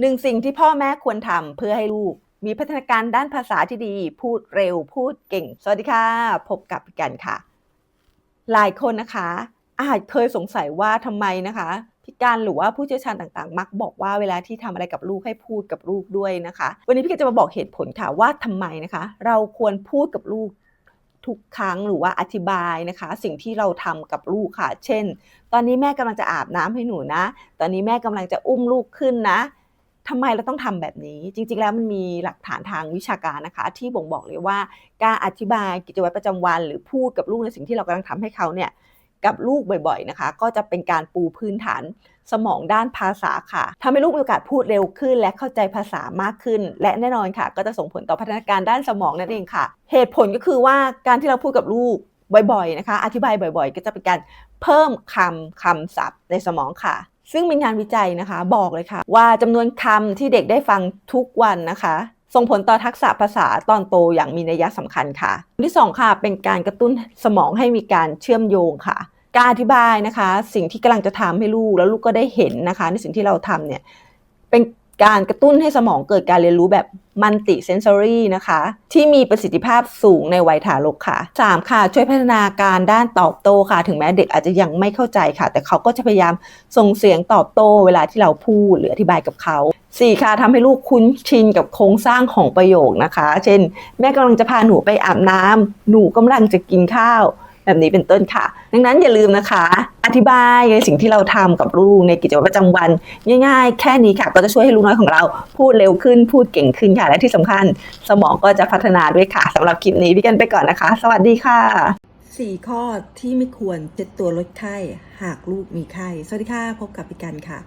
หนึ่งสิ่งที่พ่อแม่ควรทำเพื่อให้ลูก มีพัฒนาการด้านภาษาที่ดี พูดเร็วพูดเก่ง สวัสดีค่ะ พบกับพี่กันค่ะ หลายคนนะคะ อาจเคยสงสัยว่าทำไมนะคะพี่การหรือว่าผู้เชี่ยวชาญต่างๆ มักบอกว่าเวลาที่ทำอะไรกับลูกให้พูดกับลูกด้วยนะคะ วันนี้พี่กันจะมาบอกเหตุผลค่ะว่าทำไมนะคะ เราควรพูดกับลูกทุกครั้งหรือว่าอธิบายนะคะ สิ่งที่เราทำกับลูกค่ะ เช่น ตอนนี้แม่กำลังจะอาบน้ำให้หนูนะ ตอนนี้แม่กำลังจะอุ้มลูกขึ้นนะ ทำไมเราต้องทำแบบนี้ จริง ๆ แล้วมันมีหลักฐานทางวิชาการนะคะ ที่บ่งบอกเลยว่า การอธิบายกิจวัตรประจำวัน หรือพูดกับลูกในสิ่งที่เรากำลังทำให้เขาเนี่ยกับลูกบ่อยๆนะคะ ก็จะเป็นการปูพื้นฐานสมองด้านภาษาค่ะทำให้ลูกมีโอกาสพูดเร็วขึ้น และเข้าใจภาษามากขึ้น และแน่นอนค่ะ ก็จะส่งผลต่อพัฒนาการด้านสมองนั่นเองค่ะ เหตุผลก็คือว่าการที่เราพูดกับลูกบ่อยๆนะคะ อธิบายบ่อยๆ ก็จะเป็นการเพิ่มคำคำศัพท์ในสมองค่ะ ซึ่งมีงานวิจัยนะคะบอกเลยค่ะ ว่าจำนวนคำที่เด็กได้ฟังทุกวันนะคะ ส่งผลต่อทักษะภาษาตอนโตอย่างมีนัยสำคัญค่ะ ที่สองค่ะเป็นการกระตุ้นสมองให้มีการเชื่อมโยงค่ะ การอธิบายนะคะ สิ่งที่กำลังจะทำให้ลูกแล้วลูกก็ได้เห็นนะคะ ในสิ่งที่เราทำเนี่ยเป็น การกระตุ้นให้สมองเกิดการเรียนรู้แบบมัลติเซนซอรี่นะคะ ที่มีประสิทธิภาพสูงในวัยทารกค่ะ 3. ค่ะ ช่วยพัฒนาการด้านตอบโต้ค่ะ ถึงแม้เด็กอาจจะยังไม่เข้าใจค่ะ แต่เขาก็จะพยายามส่งเสียงตอบโต้เวลาที่เราพูดหรืออธิบายกับเขา 4. ค่ะทำให้ลูกคุ้นชินกับโครงสร้างของประโยคนะคะ เช่น แม่กำลังจะพาหนูไปอาบน้ำหนูกำลังจะกินข้าว แบบนี้เป็นต้นค่ะ ดังนั้นอย่าลืมนะคะ ธิบายในสิ่งที่เราทำกับลูกในกิจวัตรประจำวัน ง่าย ๆ แค่นี้ค่ะ ก็จะช่วยให้ลูกน้อยของเราพูดเร็วขึ้นพูดเก่งขึ้นค่ะและที่สำคัญ สมองก็จะพัฒนาด้วยค่ะสำหรับคลิปนี้พี่กันไปก่อนนะคะ สวัสดีค่ะ4ข้อที่ไม่ควรเจ็ดตัวลดไข้ หากลูกมีไข้สวัสดีค่ะพบกับพี่กันค่ะ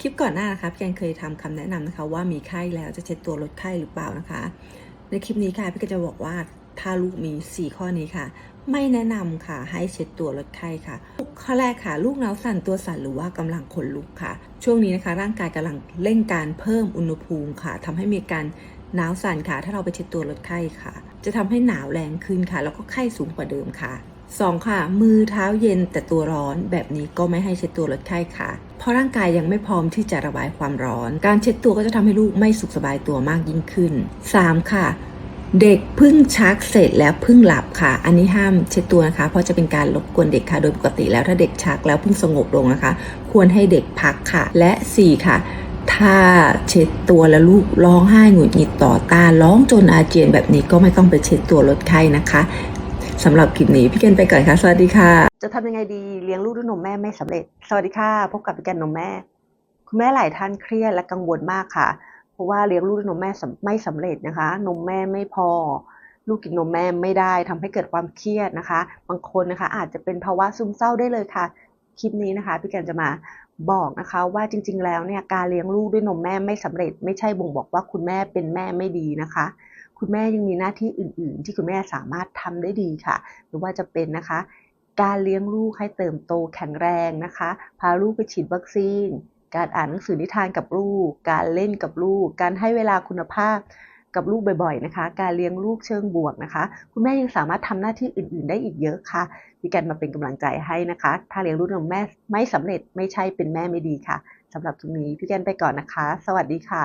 คลิปก่อนหน้านะคะพี่กันเคยทำคำแนะนำนะคะ ว่ามีไข้แล้วจะเช็ดตัวลดไข้หรือเปล่านะคะ ในคลิปนี้ค่ะพี่ก็จะบอกว่าถ้าลูกมี 4 ข้อนี้ค่ะ ไม่แนะนำค่ะ ให้เช็ดตัวลดไข้ค่ะ ข้อแรกค่ะลูกหนาวสั่นตัวสั่นหรือว่ากำลังขนลุกค่ะ ช่วงนี้นะคะ ร่างกายกำลังเร่งการเพิ่มอุณหภูมิค่ะทำให้มีการหนาวสั่นค่ะ ถ้าเราไปเช็ดตัวลดไข้ค่ะ จะทำให้หนาวแรงขึ้นค่ะ แล้วก็ไข้สูงกว่าเดิมค่ะ2ค่ะ มือเท้าเย็นแต่ตัวร้อนแบบนี้ก็ไม่ให้เช็ดตัวลดไข้ค่ะ เพราะร่างกายยังไม่พร้อมที่จะระบายความร้อน การเช็ดตัวก็จะทำให้ลูกไม่สุขสบายตัวมากยิ่งขึ้น 3 ค่ะ เด็กพึ่งชักเสร็จแล้วพึ่งหลับค่ะ อันนี้ห้ามเช็ดตัวนะคะ เพราะจะเป็นการรบกวนเด็กค่ะ โดยปกติแล้วถ้าเด็กชักแล้วพิ่งสงบลงนะคะ ควรให้เด็กพักค่ะ และ 4 ค่ะ ถ้าเช็ดตัวแล้วลูกร้องไห้หงุดหงิดต่อตาร้องจนอาเจียนแบบนี้ก็ไม่ต้องไปเช็ดตัวลดไข้นะคะสำหรับคลิปนี้พี่เกนไปก่อนค่ะ สวัสดีค่ะ จะทำยังไงดีเลี้ยงลูกด้วยนมแม่ไม่สำเร็จ สวัสดีค่ะ พบกับพี่แกนนมแม่ คุณแม่หลายท่านเครียดและกังวลมากค่ะ เพราะว่าเลี้ยงลูกด้วยนมแม่ไม่สำเร็จนะคะ นมแม่ไม่พอ ลูกกินนมแม่ไม่ได้ทำให้เกิดความเครียดนะคะ บางคนนะคะอาจจะเป็นภาวะซึมเศร้าได้เลยค่ะ คลิปนี้นะคะ พี่แกนจะมาบอกนะคะว่าจริง ๆ แล้วเนี่ยการเลี้ยงลูกด้วยนมแม่ไม่สำเร็จ ไม่ใช่บ่งบอกว่าคุณแม่เป็นแม่ไม่ดีนะคะ คุณแม่ยังมีหน้าที่อื่น ๆ ที่คุณแม่สามารถทำได้ดีค่ะ หรือว่าจะเป็นนะคะ การเลี้ยงลูกให้เติบโตแข็งแรงนะคะ พาลูกไปฉีดวัคซีน การอ่านหนังสือนิทานกับลูก การเล่นกับลูก การให้เวลาคุณภาพกับลูกบ่อยๆนะคะ การเลี้ยงลูกเชิงบวกนะคะ คุณแม่ยังสามารถทำหน้าที่อื่น ๆ ได้อีกเยอะค่ะพี่กันมาเป็นกำลังใจให้นะคะ ถ้าเลี้ยงลูกของแม่ไม่สำเร็จไม่ใช่เป็นแม่ไม่ดีค่ะสำหรับตรงนี้พี่กันไปก่อนนะคะ สวัสดีค่ะ